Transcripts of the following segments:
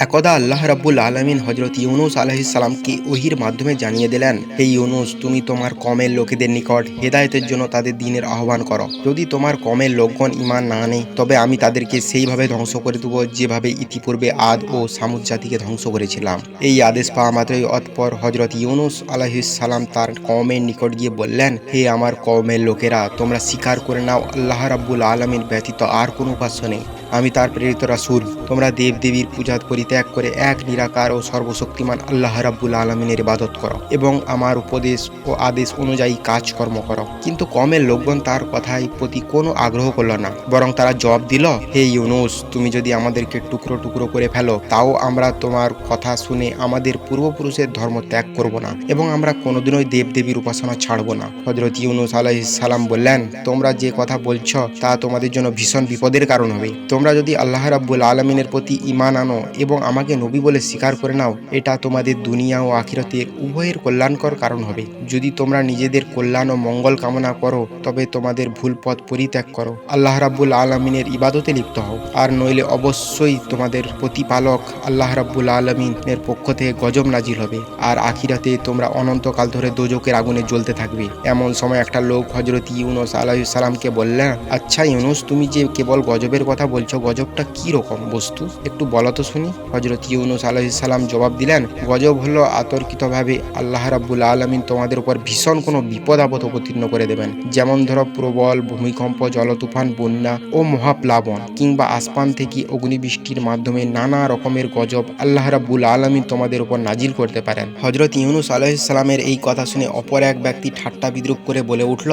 একদা আল্লাহ রাব্বুল আলমিন হজরত ইউনুস আলহিসাল্লামকে ওহির মাধ্যমে জানিয়ে দিলেন, হে ইউনুস, তুমি তোমার কমের লোকেদের নিকট হেদায়তের জন্য তাদের দিনের আহ্বান করো। যদি তোমার কমের লোকগণ ইমান না আনে তবে আমি তাদেরকে সেইভাবে ধ্বংস করে দেবো যেভাবে ইতিপূর্বে আদ ও সামুদ জাতিকে ধ্বংস করেছিলাম। এই আদেশ পাওয়া মাত্রই অতপর হজরত ইউনুস আলহিসাল্লাম তার কমের নিকট গিয়ে বললেন, হে আমার কমের লোকেরা, তোমরা স্বীকার করে নাও, আল্লাহ রাব্বুল আলমিন ব্যতীত আর কোনো উপাস্য নেই। আমি তার প্রেরিত রাসূল। তোমরা দেব দেবীর পূজা পরিত্যাগ করে এক নিরাকার ও সর্বশক্তিমান আল্লাহ রাব্বুল আলমিনের ইবাদত করো এবং আমার উপদেশ ও আদেশ অনুযায়ী কাজকর্ম করো। কিন্তু কমের লোকগণ তার কথায় প্রতি কোনো আগ্রহ করল না, বরং তারা জবাব দিল, হে ইউনুস, তুমি যদি আমাদেরকে টুকরো টুকরো করে ফেলো, তাও আমরা তোমার কথা শুনে আমাদের পূর্বপুরুষের ধর্ম ত্যাগ করব না এবং আমরা কোনোদিনই দেব দেবীর উপাসনা ছাড়ব না। হজরত ইউনুস আলাইসালাম বললেন, তোমরা যে কথা বলছো, তা তোমাদের জন্য ভীষণ বিপদের কারণ হবে। তোমরা যদি আল্লাহ রাব্বুল আলমিনের প্রতি ইমান আনো এবং আমাকে নবী বলে স্বীকার করে নাও, এটা তোমাদের দুনিয়া ও আখিরতের উভয়ের কল্যাণকর কারণ হবে। যদি তোমরা নিজেদের কল্যাণ ও মঙ্গল কামনা করো, তবে তোমাদের ভুল পথ পরিত্যাগ করো। আল্লাহ রাব্বুল আলমিনের ইবাদতে লিপ্ত হও, আর নইলে অবশ্যই তোমাদের প্রতিপালক আল্লাহ রাব্বুল আলমিনের পক্ষ থেকে গজব নাজিল হবে। আর আখিরাতে তোমরা অনন্তকাল ধরে দোজকের আগুনে জ্বলতে থাকবে। এমন সময় একটা লোক হজরত ইউনুস আলাইসালামকে বললেন আচ্ছা ইউনুস, তুমি যে কেবল গজবের কথা বলছো গজবটা কি রকম বস্তু? একটু বলো তো শুনি। হজরত ইউনুস আলাইসালাম জবাব দিলেন, গজব হলো আতর্কিতভাবে আল্লাহ রাব্বুল আলমিন তোমাদের উপর ভীষণ কোনো বিপদ আপদ অবতীর্ণ করে দেবেন। যেমন ধরো প্রবল ভূমিকম্প, জলতুফান, বন্যা ও মহাপ্লাবন কিংবা আসমান থেকে অগ্নিবৃষ্টির মাধ্যমে নানা রকমের গজব আল্লাহ রাব্বুল আলমিন তোমাদের উপর নাজিল করতে পারেন। হজরত ইউনুস আলাইসালামের এই কথা শুনে অপর এক ব্যক্তি ঠাট্টা বিদ্রুপ করে বলে উঠল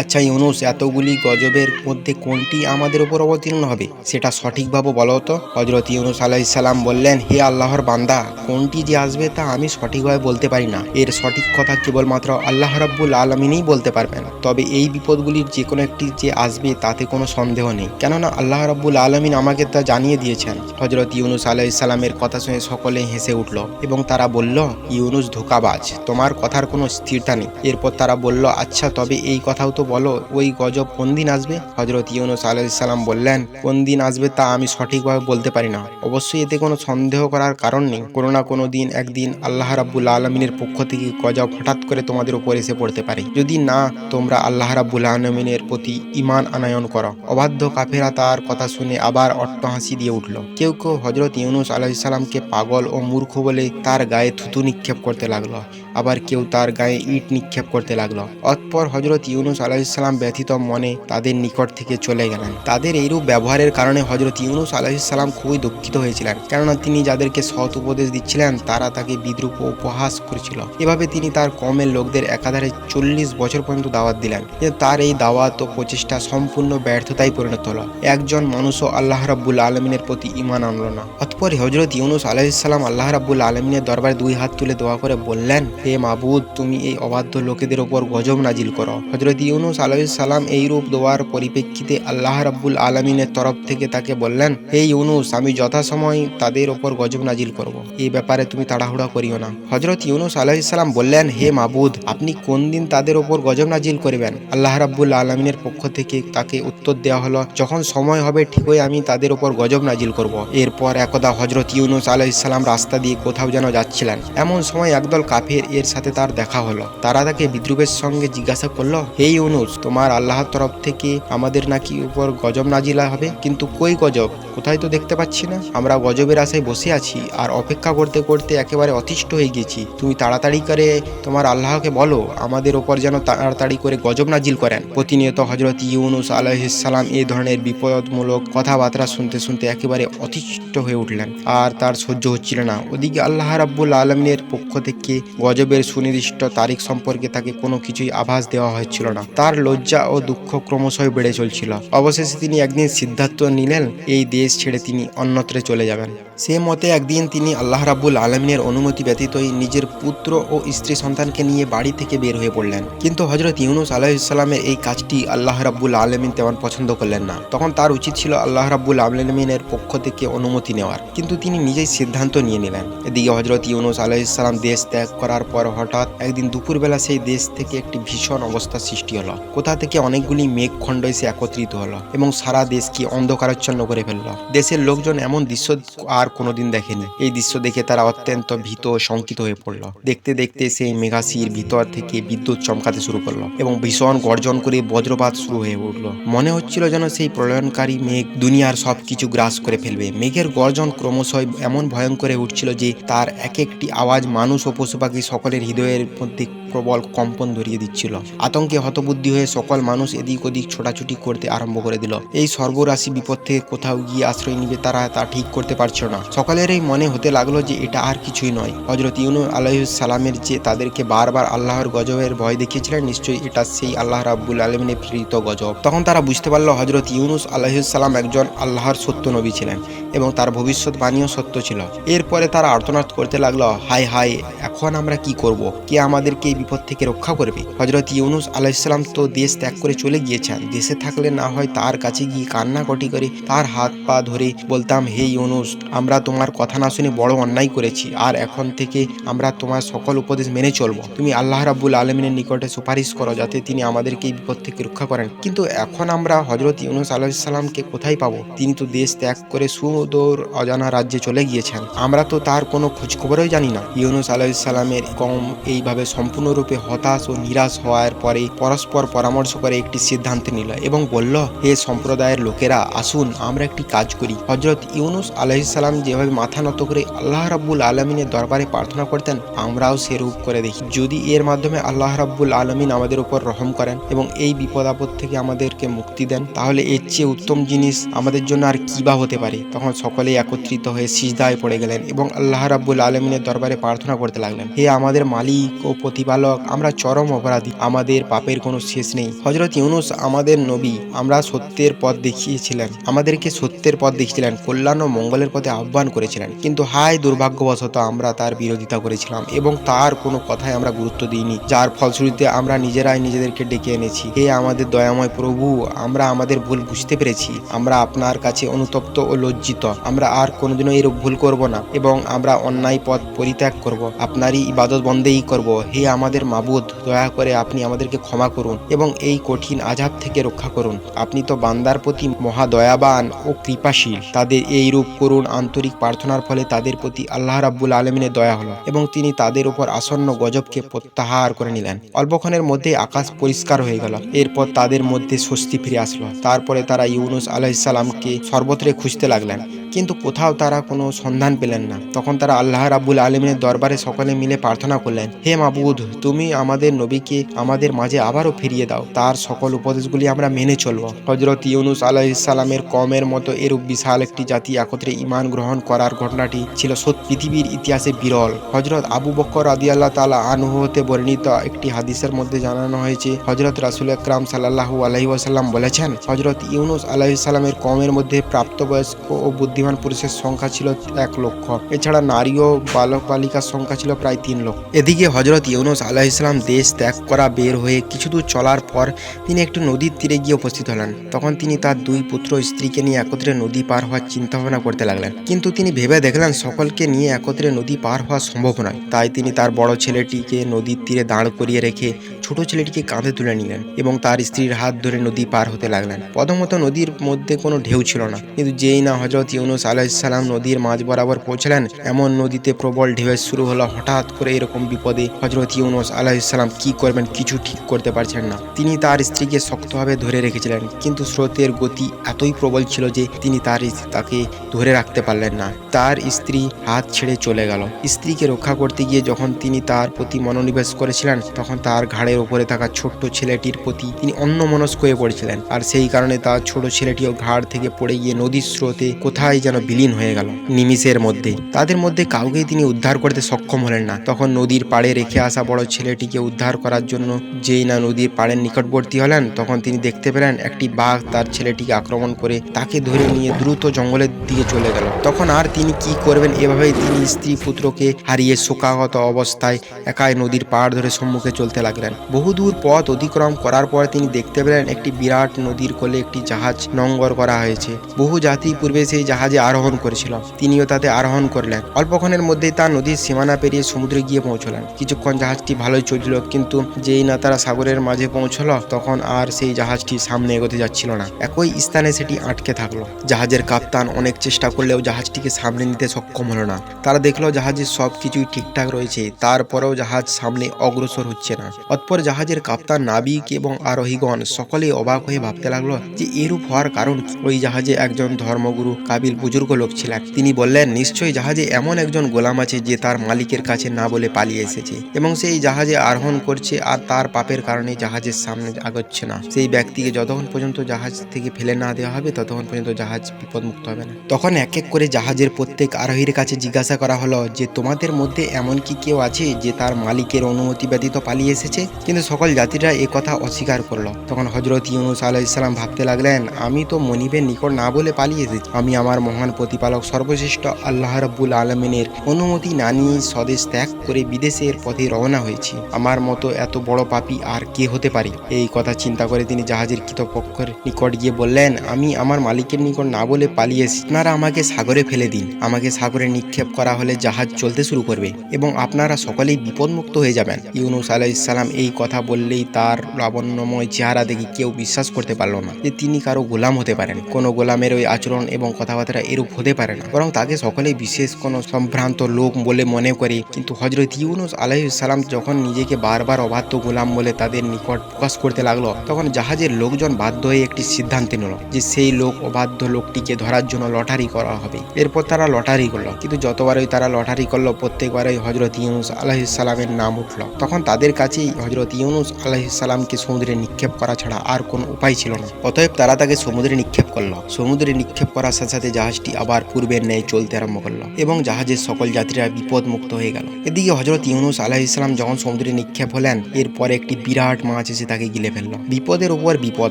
আচ্ছা ইউনুস, এতগুলি গজবের মধ্যে কোনটি আমাদের উপর অবতীর্ণ হবে? সেটা সঠিকভাবে বলো তো। হজরত ইউনুস আলাইসাল্লাম বললেন, হে আল্লাহর বান্দা, কোনটি যে আসবে তা আমি সঠিকভাবে বলতে পারি না। এর সঠিক কথা কেবলমাত্র আল্লাহ রাব্বুল আলমিনই বলতে পারবেন। তবে এই বিপদগুলির যে কোনো একটি যে আসবে তাতে কোনো সন্দেহ নেই। কেননা আল্লাহ রাব্বুল আলমিন আমাকে তা জানিয়ে দিয়েছেন। হজরত ইউনুস আলাইসাল্লামের কথা শুনে সকলে হেসে উঠল এবং তারা বলল, ইউনুস ধোকাবাজ, তোমার কথার কোনো স্থিরতা নেই। এরপর তারা বলল আচ্ছা তবে এই কথাও তো বলো, ওই গজব কোন দিন আসবে? হজরত ইউনুস আলাইসাল্লাম বললেন, কোন দিন আসবে তা আমি সঠিকভাবে বলতে পারি না। অবশ্যই এতে কোনো সন্দেহ করার কারণ নেই। কোনো না কোনো দিন, একদিন আল্লাহ রাব্বুল আলমিনের পক্ষ থেকে গজব হঠাৎ করে তোমাদের উপর এসে পড়তে পারে। যদি না, তোমরা আল্লাহ রাব্বুল আলমিনের প্রতি ইমান আনায়ন করো। অবাধ্য কাফেরা তার কথা শুনে আবার অট্টহাসি দিয়ে উঠল। কেউ কেউ হজরত ইউনুস আলাইসাল্লামকে পাগল ও মূর্খ বলে তার গায়ে থুতু নিক্ষেপ করতে লাগল। আবার কেউ তার গায়ে ইট নিক্ষেপ করতে লাগল। অতপর হজরত ইউনুস আলাইসাল্লাম ব্যথিত মনে তাদের নিকট থেকে চলে গেলেন। তাদের এইরূপ ব্যবহারের কারণে হজরত ইউনুস আলাইসাল্লাম খুবই দুঃখিত হয়েছিলেন। কেননা তিনি যাদেরকে সৎ উপদেশ দিচ্ছিলেন, তারা তাকে বিদ্রুপ উপহাস করেছিল। এভাবে তিনি তার কমের লোকদের একাধারে চল্লিশ বছর পর্যন্ত দাওয়াত দিলেন। তার এই দাওয়াত ও প্রচেষ্টা সম্পূর্ণ ব্যর্থতায় পরিণত হলো। একজন মানুষও আল্লাহ রাব্বুল আলমিনের প্রতি ইমান আনলো না। অতপর হজরত ইউনুস আলাইসাল্লাম আল্লাহ রাব্বুল আলমিনের দরবারে দুই হাত তুলে দোয়া করে বললেন, হে মাবুদ, তুমি এই অবাধ্য লোকেদের ওপর গজব নাজিল করো। হজরত ইউনুস আলাইসাল্লাম এইরূপ দেওয়ার পরিপ্রেক্ষিতে আল্লাহ রাব্বুল আলমিনের তরফ থেকে তাকে বললেন, হে ইউনুস, আমি যথাসময় তাদের ওপর গজব নাজিল করব। এই ব্যাপারে তুমি তাড়াহুড়া করিও না হজরত ইউনুস আলাইসাল্লাম বললেন, হে মাবুদ, আপনি কোন দিন তাদের ওপর গজব নাজিল করবেন আল্লাহ রাব্বুল আলমিনের পক্ষ থেকে তাকে উত্তর দেওয়া হলো, যখন সময় হবে, ঠিকই আমি তাদের ওপর গজব নাজিল করব। এরপর একদা হজরত ইউনুস আলাইসাল্লাম রাস্তা দিয়ে কোথাও যেন যাচ্ছিলেন এমন সময় একদল কাফের এর সাথে তার দেখা হলো তারা তাকে বিদ্রুপের সঙ্গে জিজ্ঞাসা করল, হে ইউনুস তোমার আল্লাহর তরফ থেকে আমাদের নাকি উপর গজব নাজিলা হবে। কিন্তু কই গজব? কোথায় তো দেখতে পাচ্ছি না। আমরা গজবের আশায় বসে আছি আর অপেক্ষা করতে করতে একেবারে অতিষ্ঠ হয়ে গেছি। তুমি তাড়াতাড়ি করে তোমার আল্লাহকে বলো, আমাদের ওপর যেন তাড়াতাড়ি করে গজব নাজিল করেন। প্রতিনিয়ত হজরত ইউনুস আলাইসাল্লাম এই ধরনের বিপদমূলক কথাবার্তা শুনতে শুনতে একেবারে অতিষ্ঠ হয়ে উঠলেন। আর তার সহ্য হচ্ছিল না। ওদিকে আল্লাহ রাব্বুল আলমিনের পক্ষ থেকে গজবের সুনির্দিষ্ট তারিখ সম্পর্কে তাকে কোনো কিছুই আভাস দেওয়া হচ্ছিল না। তার লজ্জা ও দুঃখ ক্রমশই বেড়ে চলছিল। অবশেষে তিনি একদিন সিদ্ধান্ত নিলেন, এই দেশ ছেড়ে তিনি অন্যত্রে চলে যাবেন। সে মতে একদিন তিনি আল্লাহ রাব্বুল আলমিনের অনুমতি ব্যতীতই নিজের পুত্র ও স্ত্রী সন্তানকে নিয়ে বাড়ি থেকে বের হয়ে পড়লেন। কিন্তু হজরত ইউনুস আলাহিসাল্লামের এই কাজটি আল্লাহ রাব্বুল আলমিন তেমন পছন্দ করলেন না। তখন তার উচিত ছিল আল্লাহ রাব্বুল আলমিনের পক্ষ থেকে অনুমতি নেওয়ার। কিন্তু তিনি নিজেই সিদ্ধান্ত নিয়ে নিলেন। এদিকে হজরত ইউনুস আলাহিসাল্লাম দেশ ত্যাগ করার পর হঠাৎ একদিন দুপুরবেলা সেই দেশ থেকে একটি ভীষণ অবস্থা সৃষ্টি হলো। হলো। কোথা থেকে অনেকগুলি মেঘখণ্ড এসে একত্রিত হলো এবং সারা দেশকে অন্ধকারাচ্ছন্ন করে ফেলল। দেশের লোকজন এমন দৃশ্য আর কোনোদিন দেখেনি। এই দৃশ্য দেখে তারা অত্যন্ত ভীত ও শঙ্কিত হয়ে পড়ল। দেখতে দেখতে সেই মেঘাশির ভিতর থেকে বিদ্যুৎ চমকাতে শুরু করল এবং ভীষণ গর্জন করে বজ্রপাত শুরু হয়ে উঠল। মনে হচ্ছিল যেন সেই প্রলয়নকারী মেঘ দুনিয়ার সবকিছু গ্রাস করে ফেলবে। মেঘের গর্জন ক্রমশই এমন ভয়ঙ্কর উঠছিল যে তার এক একটি আওয়াজ মানুষ ও পশু পাখি সকলের হৃদয়ের মধ্যে প্রবল কম্পন ধরিয়ে দিচ্ছিল। আতঙ্কে হতবুদ্ধি হয়ে সকল মানুষ এদিক ওদিক ছোটাছুটি করতে আরম্ভ করে দিল। এই স্বর্গরাশি বিপদ থেকে কোথাও গিয়ে আশ্রয় নিবে তারা তা ঠিক করতে পারছিল না। সকলেরই মনে হতে লাগল যে এটা আর কিছুই নয়। হজরত ইউনু আলাইসালামের যে তাদেরকে বারবার আল্লাহর গজবের ভয় দেখিয়েছিলেন, নিশ্চয়ই এটা সেই আল্লাহ রাব্বুল আলমিনের প্রেরিত গজব। তখন তারা বুঝতে পারল হজরত ইউনুস আলাইসাল্লাম একজন আল্লাহর সত্য নবী ছিলেন। এবং তার ভবিষ্যৎবাণীও সত্য ছিল। এরপরে তারা আর্তনাদ করতে লাগল, হায় হায়, এখন আমরা কি করব? কে আমাদেরকে এই বিপদ থেকে রক্ষা করবে? হজরত ইউনুস আলাইসাল্লাম তো দেশ ত্যাগ করে চলে গিয়েছেন। দেশে থাকলে না হয় তার কাছে গিয়ে কান্নাকটি করে, তার হাত পা ধরে বলতাম, হে ইউনুস, আমরা তোমার কথা না শুনে বড় অন্যায় করেছি, আর এখন থেকে আমরা তোমার সকল উপদেশ মেনে চলবো। তুমি আল্লাহ রাব্বুল আলমিনের নিকটে সুপারিশ করো যাতে তিনি আমাদেরকে এই বিপদ থেকে রক্ষা করেন। কিন্তু এখন আমরা হজরত ইউনুস আলাইসাল্লামকে কোথায় পাবো? তিনি তো দেশ ত্যাগ করে সুদূর অজানা রাজ্যে চলে গিয়েছেন। আমরা তো তার কোনো খোঁজখবরই জানি না। ইউনুস আলাইসাল্লামের কম এইভাবে সম্পূর্ণরূপে হতাশ ও নিরাশ হওয়ার পরে পরস্পর পরামর্শ করে একটি সিদ্ধান্ত নিল এবং বলল, হে সম্প্রদায়ের লোকেরা, আসুন, আমরা একটি কাজ করি। হজরত ইউনুস আলাইসাল্লাম যেভাবে মাথা নত করে আল্লাহ রাব্বুল আলমিনের দরবারে প্রার্থনা করতেন, আমরাও সেরূপ করে দেখি। যদি এর মাধ্যমে আল্লাহ রাব্বুল আলমিন আমাদের উপর রহম করেন এবং এই বিপদ আপদ থেকে আমাদেরকে মুক্তি দেন, তাহলে এর চেয়ে উত্তম জিনিস আমাদের জন্য আর কি বা হতে পারে? তখন সকলেই একত্রিত হয়ে সিজদায় পড়ে গেলেন এবং আল্লাহ রাব্বুল আলমিনের দরবারে প্রার্থনা করতে লাগলেন। হে আমাদের মালিক ও প্রতিপালক, আমরা চরম অপরাধী। আমাদের পাপের কোনো শেষ নেই। হজরত ইউনুস আমাদের নবী, আমরা সত্যের পথ দেখিয়েছিলেন। আমাদেরকে সত্যের পথ দেখিয়েছিলেন, কল্যাণ ও মঙ্গলের পথে আহ্বান করেছিলেন। কিন্তু হায় দুর্ভাগ্যবশত আমরা তার বিরোধিতা করেছিলাম এবং তার কোনো কথায় আমরা গুরুত্ব দিইনি। যার ফলশ্রুতিতে আমরা নিজেরাই নিজেদেরকে ডেকে এনেছি। হে আমাদের দয়াময় প্রভু, আমরা আমাদের ভুল বুঝতে পেরেছি। আমরা আপনার কাছে অনুতপ্ত ও লজ্জিত। আমরা আর কোনোদিনও এরূপ ভুল করব না এবং আমরা অন্যায় পথ পরিত্যাগ করব। আপনারই ইবাদত বন্দেই করব। হে আমাদের মাবুদ, দয়া করে আপনি আমাদেরকে ক্ষমা করুন এবং এই কঠিন আজাব থেকে রক্ষা করুন। আপনি তো বান্দার প্রতি মহা দয়াবান ও কৃপাশীল। তাদের এই রূপ করুন আন্তরিক প্রার্থনার ফলে তাদের প্রতি আল্লাহ রাব্বুল আলমিনের দয়া হলো এবং তিনি তাদের উপর আসন্ন গজবকে প্রত্যাহার করে নিলেন। অল্পক্ষণের মধ্যে আকাশ পরিষ্কার হয়ে গেল। এরপর তাদের মধ্যে স্বস্তি ফিরে আসলো। তারপরে তারা ইউনুস আলাইসাল্লামকে সর্বত্রে খুঁজতে লাগলেন। that. কিন্তু কোথাও তারা কোনো সন্ধান পেলেন না। তখন তারা আল্লাহ রাব্বুল আলমিনের দরবারে সকলে মিলে প্রার্থনা করলেন, হে মাবুদ, তুমি আমাদের নবীকে আমাদের মাঝে আবারও ফিরিয়ে দাও। তার সকল উপদেশগুলি আমরা মেনে চলব। হজরত ইউনুস আলাইসাল্লামের কমের মতো এরূপ বিশাল একটি জাতি একত্রে ইমান গ্রহণ করার ঘটনাটি ছিল সৎ পৃথিবীর ইতিহাসে বিরল। হজরত আবু বক্কর আদি আল্লাহ তালা আনহু হতে বর্ণিত একটি হাদিসের মধ্যে জানানো হয়েছে হজরত রাসুল আকরাম সাল্লাহু আলহি ওয়াসাল্লাম বলেছেন হজরত ইউনুস আলাইসাল্লামের কমের মধ্যে প্রাপ্তবয়স্ক ও বুদ্ধিমান পুরুষের সংখ্যা ছিল এক লক্ষ। এছাড়া নারী ও বালক বালিকার সংখ্যা ছিল প্রায় তিন লক্ষ। এদিকে হজরত ইউনুস আলাইসাল্লাম দেশ ত্যাগ করা বের হয়ে কিছু দূর চলার পর তিনি একটু নদীর তীরে গিয়ে উপস্থিত হলেন। তখন তিনি তার দুই পুত্র স্ত্রীকে নিয়ে একত্রে নদী পার হওয়ার চিন্তা ভাবনা করতে লাগলেন। কিন্তু তিনি ভেবে দেখলেন সকলকে নিয়ে একত্রে নদী পার হওয়া সম্ভব নয়। তাই তিনি তার বড় ছেলেটিকে নদীর তীরে দাঁড় করিয়ে রেখে ছোট ছেলেটিকে কাঁধে তুলে নিলেন এবং তার স্ত্রীর হাত ধরে নদী পার হতে লাগলেন। প্রথমত নদীর মধ্যে কোনো ঢেউ ছিল না। কিন্তু যেই না হজরত ইউনুস আলাইসাল্লাম নদীর মাঝ বরাবর পৌঁছলেন। এমন নদীতে প্রবল ঢেউয়ের শুরু হলো। হঠাৎ করে এরকম বিপদে হজরত ইউনুস আলাইসাল্লাম কি করবেন কিছু ঠিক করতে পারছেন না। তিনি তার স্ত্রীকে শক্তভাবে ধরে রেখেছিলেন। কিন্তু স্রোতের গতি এতই প্রবল ছিল যে তিনি তার তাকে ধরে রাখতে পারলেন না। তার স্ত্রী হাত ছেড়ে চলে গেল। স্ত্রীকে রক্ষা করতে গিয়ে যখন তিনি তার প্রতি মনোনিবেশ করেছিলেন, তখন তার ঘাড়ের উপরে থাকা ছোট্ট ছেলেটির প্রতি তিনি অন্যমনস্ক হয়ে পড়েছিলেন। আর সেই কারণে তার ছোট ছেলেটিও ঘাড় থেকে পড়ে গিয়ে নদীর স্রোতে কোথায় যেন বিলীন হয়ে গেল, নিমিষের মধ্যে। তাদের মধ্যে কাউকেই তিনি উদ্ধার করতে সক্ষম হলেন না। তখন নদীর পাড়ে রেখে আসা বড় ছেলেটিকে উদ্ধার করার জন্য যেই না নদীর পাড়ের নিকটবর্তী হলেন, তখন তিনি দেখতে পেলেন একটি বাঘ তার ছেলেটিকে আক্রমণ করে তাকে ধরে নিয়ে দ্রুত জঙ্গলের দিকে চলে গেল। তখন আর তিনি কি করবেন এভাবেই তিনি স্ত্রী পুত্রকে হারিয়ে শোকাগত অবস্থায় একাই নদীর পাড় ধরে সম্মুখে চলতে লাগলেন। বহুদূর পথ অতিক্রম করার পর তিনি দেখতে পেলেন একটি বিরাট নদীর কোলে একটি জাহাজ নঙ্গর করা হয়েছে। বহু জাতি পূর্বে সেই জাহাজ জাহাজে আরোহণ করেছিল তিনিও তাতে আরোহণ করলেন। অল্পক্ষণের মধ্যেই তার নদীর সীমানা পেরিয়ে সমুদ্রে গিয়ে পৌঁছলেন। কিছুক্ষণ জাহাজটি ভালোই চলছিল, কিন্তু যেই না তারা সাগরের মাঝে পৌঁছলো, তখন আর সেই জাহাজটি সামনে এগোতে যাচ্ছিল না। একই স্থানে সেটি আটকে থাকল। জাহাজের কাপ্তান অনেক চেষ্টা করলেও জাহাজটিকে সামনে নিতে সক্ষম হলো না। তারা দেখল জাহাজের সব কিছুই ঠিকঠাক রয়েছে, তারপরেও জাহাজ সামনে অগ্রসর হচ্ছে না। অতপর জাহাজের কাপ্তান নাবিক এবং আরোহীগণ সকলেই অবাক হয়ে ভাবতে লাগল যে এরূপ হওয়ার কারণ ওই জাহাজে একজন ধর্মগুরু কাবিল বুজুর্গ লোক ছিলেন। তিনি বললেন, নিশ্চয়ই জাহাজে এমন একজন গোলাম আছে যে তার মালিকের কাছে না বলে পালিয়ে এসেছে এবং সেই জাহাজে আরোহণ করছে আর তার পাপের কারণে জাহাজের সামনে আগাচ্ছে না। সেই ব্যক্তিকে যতক্ষণ পর্যন্ত জাহাজ থেকে ফেলে না দেওয়া হবে, ততক্ষণ পর্যন্ত জাহাজ বিপদমুক্ত হবে না। তখন এক এক করে জাহাজের প্রত্যেক আরোহীর কাছে জিজ্ঞাসা করা হলো যে, তোমাদের মধ্যে এমন কি কেউ আছে যে তার মালিকের অনুমতি ব্যতীত পালিয়ে এসেছে? কিন্তু সকল জাতিরা এ কথা অস্বীকার করল। তখন হজরত ইউনুস আলাইসাল্লাম ভাবতে লাগলেন, আমি তো মনিবের নিকট না বলে পালিয়ে এসেছি। আমি আমার মহান প্রতিপালক সর্বশ্রেষ্ঠ আল্লাহ রব্বুল আলমিনের অনুমতি না নিয়ে স্বদেশ ত্যাগ করে বিদেশের পথে রওনা হয়েছি। আমার মতো এত বড় পাপী আর কে হতে পারে? এই কথা চিন্তা করে তিনি জাহাজের কৃতপক্ষের নিকট গিয়ে বললেন, আমি আমার মালিকের নিকট না বলে পালিয়ে আপনারা আমাকে সাগরে ফেলে দিন। আমাকে সাগরে নিক্ষেপ করা হলে জাহাজ চলতে শুরু করবে এবং আপনারা সকলেই বিপদমুক্ত হয়ে যাবেন। ইউনুস আলাইসাল্লাম এই কথা বললেই তার লাবণ্যময় চেহারা দেখে কেউ বিশ্বাস করতে পারল না যে তিনি কারও গোলাম হতে পারেন। কোনো গোলামের ওই আচরণ এবং কথাবার্তা এরূপ হতে পারে না। বরং তাকে সকলেই বিশেষ কোনো সম্ভ্রান্ত লোক বলে মনে করে। কিন্তু হজরত ইউনুস আলাইসাল্লাম যখন নিজেকে বারবার অবাধ্য গোলাম বলে তাদের নিকট প্রকাশ করতে লাগল, তখন জাহাজের লোকজন বাধ্য হয়ে একটি সিদ্ধান্ত নিল যে সেই লোক অবাধ্য লোকটিকে ধরার জন্য লটারি করা হবে। এরপর তারা লটারি করল। কিন্তু যতবারই তারা লটারি করল, প্রত্যেকবারই হজরত ইউনুস আলাহিসাল্লামের নাম উঠল। তখন তাদের কাছেই হজরত ইউনুস আলাহিসাল্লামকে সমুদ্রে নিক্ষেপ করা ছাড়া আর কোনো উপায় ছিল না। অতএব তারা তাকে সমুদ্রে নিক্ষেপ করল। সমুদ্রে নিক্ষেপ করার সাথে সাথে জাহাজটি আবার পূর্বের ন্যায় চলতে আরম্ভ করল এবং জাহাজের সকল যাত্রীরা বিপদ মুক্ত হয়ে গেল। এদিকে হজরত ইউনুস আলাহ ইসলাম যখন সমুদ্রে নিক্ষেপ হলেন, এরপর একটি বিরাট মাছ এসে তাকে গিলে ফেলল। বিপদের উপর বিপদ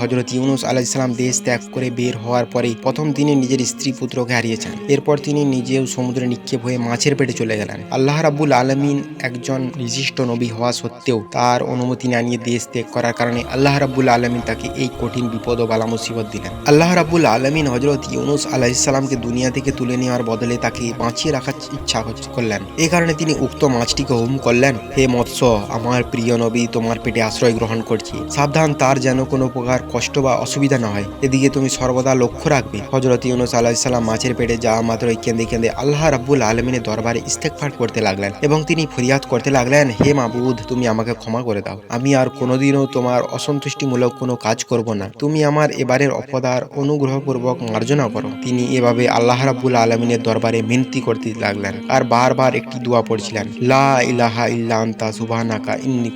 হজরত ইউনুস আলাহিসাল্লাম দেশ ত্যাগ করে বের হওয়ার পরেই প্রথম তিনি নিজের স্ত্রী পুত্রকে হারিয়েছেন। এরপর তিনি নিজেও সমুদ্রে নিক্ষেপ হয়ে মাছের পেটে চলে গেলেন। আল্লাহ রাবুল আলমিন একজন বিশিষ্ট নবী হওয়া সত্ত্বেও তার অনুমতি না নিয়ে দেশ ত্যাগ করার কারণে আল্লাহ রাব্বুল আলমিন তাকে এই কঠিন বিপদ ও বালা মুসিবত দিলেন। আল্লাহ রাব্বুল আলমিন হজরত ইউনুস আলাহিসাল্লামকে দুনিয়া থেকে তুলে নেওয়ার বদলে তাকে বাঁচিয়ে রাখার ইচ্ছা করলেন। এই কারণে তিনি উক্ত মাছটিকে হুম করলেন, হে মৎস্য, আমার প্রিয় নবী, তোমার পেটে আশ্রয় গ্রহণ করছি। সাবধান, তার যেন কোনো প্রকার কষ্ট বা অসুবিধা না হয়। এদিকে তুমি সর্বদা লক্ষ্য রাখবে। হজরত ইউনুস আলাহিসাল্লাম মাছের পেটে যাওয়া মাত্রই কেঁদে কেঁদে আল্লাহ রাব্বুল আলমিনের দরবারে ইস্তেকফার করতে লাগলেন এবং তিনি ফরিয়াদ করতে লাগলেন, হে মাবুদ, তুমি আমাকে ক্ষমা করে দাও। আমি আর কোনোদিনও তোমার অসন্তুষ্টিমূলক কোনো কাজ করব না। তুমি আমার এবারের অপদার অনুগ্রহপূর্বক মার্জনা করো। তিনি এভাবে আল্লাহ রাব্বুল আলমিনের দরবারে মিনতি করতে লাগলেন আর বারবার একটি দোয়া পড়ছিলেন, লা ইলাহা ইল্লা আনতা সুবহানাকা ইন্নী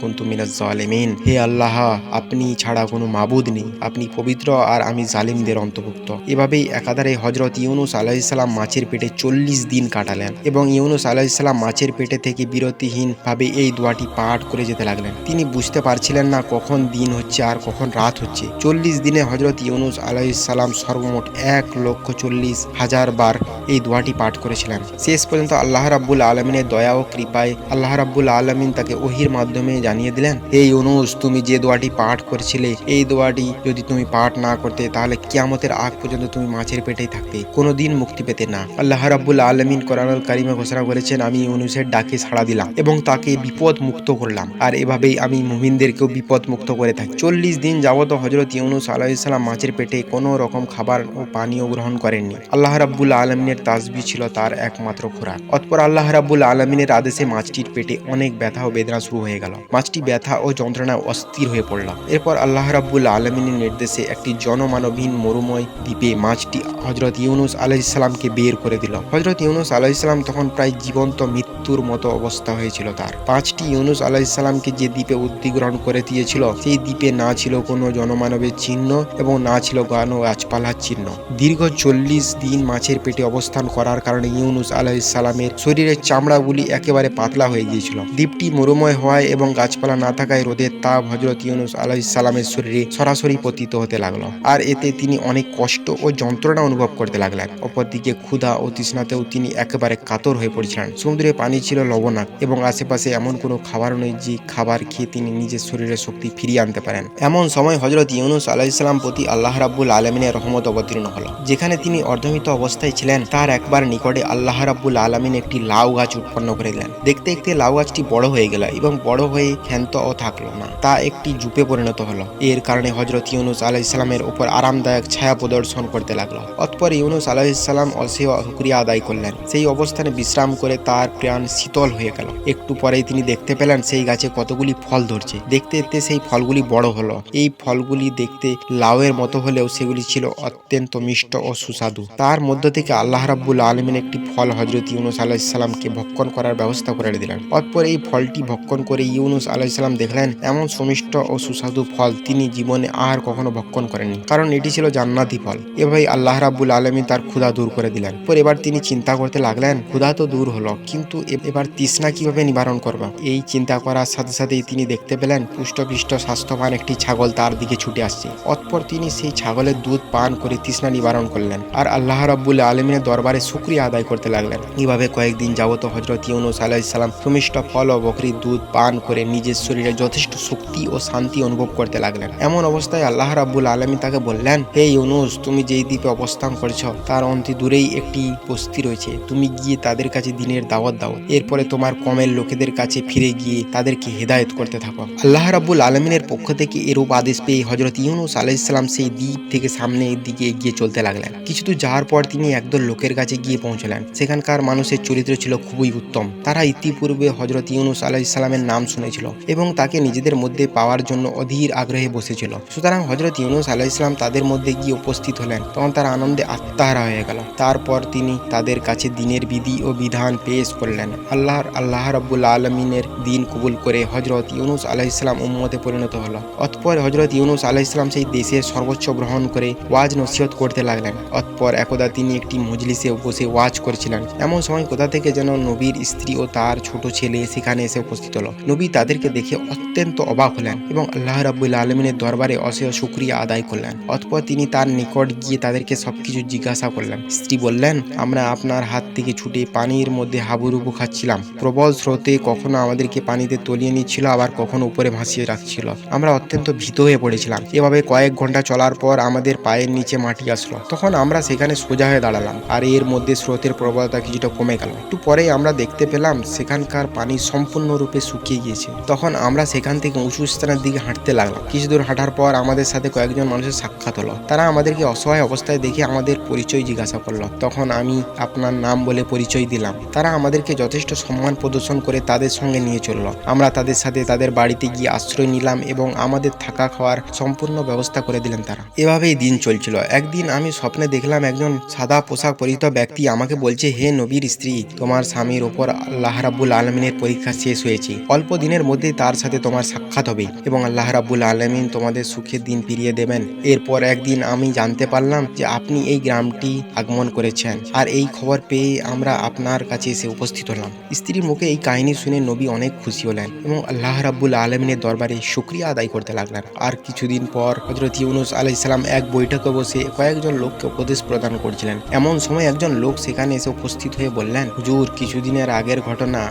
হে আল্লাহ, আপনি ছাড়া কোনো মাবুদ নেই, আপনি পবিত্র আর আমি জালিমদের অন্তর্ভুক্ত। এভাবেই একাধারে হজরত ইউনুস আলাইসাল্লাম মাছের পেটে চল্লিশ দিন কাটালেন এবং ইউনুস আলাইসাল্লাম মাছের পেটে থেকে বিরতিহীন ভাবে এই দোয়াটি পাঠ করে যেতে লাগলেন। তিনি বুঝতে পারছিলেন না কখন দিন হচ্ছে আর কখন রাত হচ্ছে। চল্লিশ দিনে হজরত ইউনুস আলাইসাল্লাম সর্বমোট এক লক্ষ চল্লিশ হাজার বার এই দোয়াটি পাঠ করেছিলেন। শেষ পর্যন্ত আল্লাহ রাব্বুল আলমিনের দয়া ও কৃপায় আল্লাহ রাব্বুল আলমিন তাকে ওহির মাধ্যমে জানিয়ে দিলেন এই অনুষ তুমি যে দোয়াটি পাঠ করেছিলে, এই দোয়াটি যদি তুমি পাঠ না করতে, তাহলে কিয়ামতের আগ পর্যন্ত তুমি মাছের পেটেই থাকতে, কোনোদিন মুক্তি পেতে না। আল্লাহ রাব্বুল আলমিন কোরআনুল কারিমে ঘোষণা করেছেন, আমি ইউনুসের ডাকে সাড়া দিলাম এবং তাকে বিপদ মুক্ত করলাম, আর এভাবেই আমি মুমিনদেরকেও বিপদ মুক্ত করে থাকি। চল্লিশ দিন যাবত হজরত ইউনুস আলাহিসাল্লাম মাছের পেটে কোনো রকম খাবার ও পানীয় গ্রহণ করেননি। আল্লাহ রাব্বুল আলমিনের তাসবি ছিল তার একমাত্র খোরাক। অতপর আল্লাহ রাব্বুল আলমিনের আদেশে মাছটির পেটে অনেক ব্যথা ও বেদনা শুরু হয়ে গেল। মাছটি ব্যথা ও যন্ত্রণায় অস্থির হয়ে পড়ল। এরপর আল্লাহ রাব্বুল আলমিনের নির্দেশে একটি জনমানবহীন মরুময় দ্বীপে মাছটি হজরত ইউনুস আলাইসাল্লামকে বের করে দিল। হজরত ইউনুস আলাইসাল্লাম তখন প্রায় জীবন্ত মৃত্যুর মতো অবস্থা হয়েছিল তার। পাঁচটি ইউনুস আলাইসাল্লামকে যে দ্বীপে উদ্দিগ্রহণ করে দিয়েছিল, সেই দ্বীপে না ছিল কোনো জনমানবের চিহ্ন এবং না ছিল গান ও গাছপালার চিহ্ন। দীর্ঘ চল্লিশ দিন মাছের পেটে অবস্থান করার কারণে ইউনুস আলাইসাল্লামের শরীরের চামড়াগুলি একেবারে পাতলা হয়ে গিয়েছিল। দ্বীপটি মরুময় হওয়ায় এবং গাছপালা না থাকায় রোদের তাপ হজরত ইউনুস আলাইসাল্লামের শরীরে সরাসরি পতিত হতে লাগল। আর এতে তিনি অনেক কষ্ট ও যন্ত্রণা অনুভব করতে লাগলেন। অপরদিকে ক্ষুধা ও তৃষ্ণাতেও তিনি একেবারে কাতর হয়ে পড়েছিলেন। সমুদ্রে পানি ছিল লবণাক্ত এবং আশেপাশে এমন কোনো খাবার নেই যে খাবার খেয়ে তিনি নিজের শরীরের শক্তি ফিরিয়ে আনতে পারেন। এমন সময় হজরত ইউনুস আলাইসাল্লাম প্রতি আল্লাহ রাব্বুল আলমিনের রহমত অবতীর্ণ হলো, যেখানে তিনি মর্দমিত অবস্থায় ছিলেন, তার একবার নিকটে আল্লাহ রাব্বুল আলমিন একটি লাউ গাছ উৎপন্ন করে দিলেন। দেখতে দেখতে লাউ গাছটি বড় হয়ে গেল এবং বড় হয়ে ক্ষান্ত ও থাকল না। তা একটি জুপে পরিণত হলো। এর কারণে হজরত ইউনুস আলাহ ইসলামের উপর আরামদায়ক ছায়া প্রদর্শন করতে লাগল। অতপর ইউনুস আলাহ ইসলাম অসেহ শুক্রিয়া আদায় করলেন। সেই অবস্থানে বিশ্রাম করে তার প্রাণ শীতল হয়ে গেল। একটু পরেই তিনি দেখতে পেলেন সেই গাছে কতগুলি ফল ধরছে। দেখতে দেখতে সেই ফলগুলি বড় হলো। এই ফলগুলি দেখতে লাউয়ের মতো হলেও সেগুলি ছিল অত্যন্ত মিষ্ট ও সুস্বাদু। তার মধ্য থেকে আল্লাহ রাব্বুল আলমিন একটি ফল হজরত ইউনুস আলাহ ইসলামকে ভক্ষণ করার ব্যবস্থা করে দিলেন। অতপর এই ফলটি ভক্ষণ করে ইউনুস আলাহ ইসলাম দেখলেন, এমন সুমিষ্ট ও সুস্বাদু ফল তিনি জীবনে আর কখনো ভক্ষণ করেননি, কারণ এটি ছিল জান্নাতি ফল। এভাবেই আল্লাহ রাব্বুল আলমী তার ক্ষুধা দূর করে দিলেন। পর এবার তিনি চিন্তা করতে লাগলেন, ক্ষুধা তো দূর হলো, কিন্তু এবার তৃষ্ণা কীভাবে নিবারণ করব? এই চিন্তা করার সাথে সাথেই তিনি দেখতে পেলেন, পুষ্টপৃষ্ট স্বাস্থ্যবান একটি ছাগল তার দিকে ছুটে আসছে। অতপর তিনি সেই ছাগলের দুধ পান করে তৃষ্ণা নিবারণ করলেন। আর আল্লাহ রাব্বুল আলমিনের দরবারে শুক্রিয়া আদায় করতে লাগলেন। এইভাবে কয়েকদিন যাবত হজরত ইউনুস আলাহ ইসলাম সুমিষ্ট ফল ও বকরির দুধ, পান করে নিজের শরীরে যথেষ্ট শক্তি ও শান্তি অনুভব করতে লাগলেন। এমন অবস্থায় আল্লাহ রাব্বুল আলমী তাকে বললেন, হে ইউনুস, তুমি যেই দ্বীপে অবস্থান করছ, তার অন্তে দূরেই একটি বস্তি রয়েছে। তুমি গিয়ে তাদের কাছে দিনের দাওয়াত দাও। এরপরে তোমার কমের লোকেদের কাছে ফিরে গিয়ে তাদেরকে হেদায়ত করতে থাকো। আল্লাহ রাব্বুল আলমিনের পক্ষ থেকে এরূপ আদেশ পেয়ে হজরত ইউনুস আলাইসাল্লাম সেই দ্বীপ থেকে সামনের দিকে এগিয়ে চলতে লাগলেন। কিছু দূর যাওয়ার পর তিনি একদল লোকের কাছে গিয়ে পৌঁছলেন। সেখানকার মানুষের চরিত্র ছিল খুবই উত্তম। তারা ইতিপূর্বে হজরত ইউনুস আলাইসাল্লামের নাম শুনেছিল এবং তাকে নিজেদের মধ্যে পাওয়ার জন্য অধীর আগ্রহে বসেছিল। সুতরাং হজরত ইউনুস আলাইসাল্লাম তাদের মধ্যে গিয়ে উপস্থিত হলেন। তখন তারা আনন্দে আত্মাহারা হয়ে গেল। তারপর তিনি তাদের কাছে দিনের বিধি ও বিধান পেশ করলেন। আল্লাহর, আল্লাহ রাব্বুল আলমিনের দিন কবুল করে হজরত ইউনুস আলাইসাল্লাম উম্মতে পরিণত হলো। অতপর হজরত ইউনুস আলাইসাল্লাম সেই দেশের সর্বোচ্চ গ্রহণ করে ওয়াজ নসিহত করতে লাগলেন। অতপর একদা তিনি একটি মজলিসে বসে ওয়াজ করছিলেন। এমন সময় কোথা থেকে যেন নবীর স্ত্রী ও তার ছোট ছেলে সেখানে এসে উপস্থিত হলো। নবী তাদেরকে দেখে অত্যন্ত অবাক হলেন এবং আল্লাহ রাব্বুল আলমিনের দরবারে অসেয় শুক্রিয়া আদায় করলেন। অতপর তিনি তার নিকট গিয়ে তাদেরকে সবকিছু জিজ্ঞাসা করলেন। স্ত্রী বললেন, আমরা আপনার হাত থেকে ছুটে পানির মধ্যে হাবুডুবু খাচ্ছিলাম। প্রবল স্রোতে কখনো আমাদেরকে পানিতে তলিয়ে নিচ্ছিল, আবার কখনো উপরে ভাসিয়ে রাখছিল। আমরা অত্যন্ত ভীত হয়ে পড়েছিলাম। এভাবে কয়েক ঘণ্টা চলার পর আমাদের পায়ের নিচে মাটি আসলো। তখন আমরা সেখানে সোজা হয়ে দাঁড়ালাম, আর এর মধ্যে স্রোতের প্রবলতা কিছুটা কমে গেল। একটু পরেই আমরা দেখতে পেলাম সেখানকার পানি সম্পূর্ণরূপে শুকিয়ে গিয়েছে। তখন আমরা সেখান থেকে উঁচু স্থানের দিকে হাঁটতে লাগলাম। কিছু দূর হাঁটার পর আমাদের সাথে কয়েকজন মানুষের সাক্ষাৎ হলো। তারা আমাদেরকে অসহায় অবস্থায় দেখে আমাদের পরিচয় জিজ্ঞাসা করল। তখন আমি আপনার নাম বলে পরিচয় দিলাম। তারা আমাদেরকে যথেষ্ট সম্মান প্রদর্শন করে তাদের সঙ্গে নিয়ে চলল। আমরা তাদের সাথে তাদের বাড়িতে গিয়ে আশ্রয় নিলাম এবং আমাদের থাকা খাওয়ার সম্পূর্ণ ব্যবস্থা করে দিলেন তারা। এভাবেই দিন চলছিল। একদিন আমি স্বপ্নে দেখলাম একজন সাদা পোশাক পরিহিত ব্যক্তি আমাকে বলছে, হে নবীর স্ত্রী, তোমার স্বামীর ওপর আল্লাহ রাব্বুল আলমিনের পরীক্ষা শেষ হয়েছে। অল্প দিনের মধ্যেই তার সাথে তোমার সাক্ষাৎ হবে এবং আল্লাহ রাব্বুল আলমিন তোমাদের সুখের দিন ফিরিয়ে দেবেন। এরপর একদিন আমি জানতে পারলাম যে আপনি এই গ্রামটি আগমন করেছেন আর এই খবর পেয়ে আমরা আপনার কাছে এসে উপস্থিত হলাম। স্ত্রীর মুখে এই কাহিনী শুনে নবী অনেক খুশি হলেন এবং আল্লাহ রাব্বুল আলমিনের দরবারে শুক্রিয়া আদায় করতে লাগলেন। আর কিছুদিন পর হজরত ইউনুস আলাইসালাম এক বৈঠকে বসে কয়েকজন লোককে উপদেশ প্রদান করছিলেন। এমন সময় একজন লোক সেখানে এসে উপস্থিত হয়ে বললেন, হুজুর, কিছুদিনের আগের ঘটনা,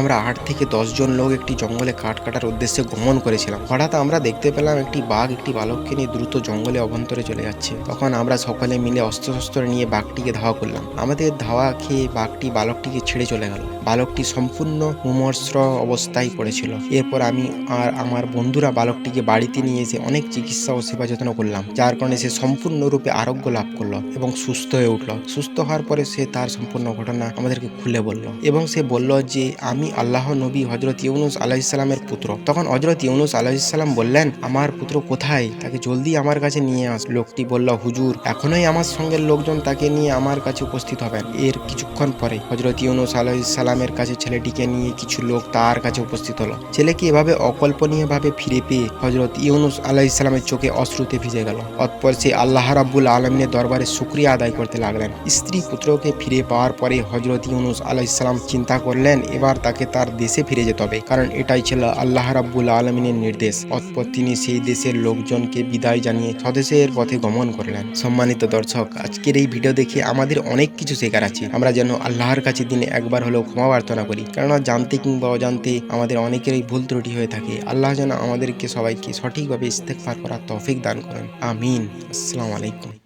আমরা আট থেকে দশ জন লোক একটি জঙ্গলে কাঠ কাটার উদ্দেশ্যে গমন করেছিলাম। হঠাৎ আমরা দেখতে পেলাম একটি বাঘ একটি বালককে নিয়ে দ্রুত জঙ্গলে অভ্যন্তরে চলে যাচ্ছে। তখন আমরা সকলে মিলে অস্ত্র শস্ত্র নিয়ে বাঘটিকে ধাওয়া করলাম। আমাদের ধাওয়া খেয়ে বাঘটি বালকটিকে ছেড়ে চলে গেল। বালকটি সম্পূর্ণ মুমর্ষ অবস্থায় পড়েছিল। এরপর আমি আর আমার বন্ধুরা বালকটিকে বাড়িতে নিয়ে এসে অনেক চিকিৎসা ও সেবা যত্ন করলাম, যার কারণে সে সম্পূর্ণরূপে আরোগ্য লাভ করল এবং সুস্থ হয়ে উঠল। সুস্থ হওয়ার পরে সে তার সম্পূর্ণ ঘটনা আমাদেরকে খুলে বলল এবং সে বলল যে, আমি আল্লাহ নবী হজরত ইউনুস আলাহিসাল্লামের পুত্র। তখন হজরত ইউনুস আলাহিসাল্লাম বললেন, আমার পুত্র কোথায়? তাকে জলদি আমার কাছে নিয়ে আস। লোকটি বলল, হুজুর, এখনই আমার সঙ্গের লোকজন তাকে নিয়ে আমার কাছে উপস্থিত হবেন। এর কিছুক্ষণ পরে হজরত ইউনুস আলাহিসাল্লামের কাছে ছেলেটিকে নিয়ে কিছু লোক তার কাছে উপস্থিত হলো। ছেলেকে এভাবে অকল্পনীয়ভাবে ফিরে পেয়ে হজরত ইউনুস আলাহিসাল্লামের চোখে অশ্রুতে ভিজে গেল। অতপর সে আল্লাহ রাব্বুল আলমিনের দরবারে শুক্রিয়া আদায় করতে লাগলেন। স্ত্রী পুত্রকে ফিরে পাওয়ার পরে হজরত ইউনুস আলাইসাল্লাম চিন্তা করলেন, এবার তাকে তার দেশে ফিরে যেতে হবে, কারণ এটাই ছিল আল্লাহ রাব্বুল আলমিনের নির্দেশ। অতপর তিনি সেই দেশের লোকজনকে বিদায় জানিয়ে স্বদেশের পথে গমন করলেন। সম্মানিত দর্শক, আজকের এই ভিডিও দেখে আমাদের অনেক কিছু শেখার আছে। আমরা যেন আল্লাহর কাছে দিনে একবার হলেও ক্ষমা প্রার্থনা করি, কেননা জানতে কিংবা অজান্তে আমাদের অনেকেরই ভুল ত্রুটি হয়ে থাকে। আল্লাহ যেন আমাদেরকে সবাইকে সঠিকভাবে ইস্তেকফার করার তৌফিক দান করেন। আমিন। আসসালামু আলাইকুম।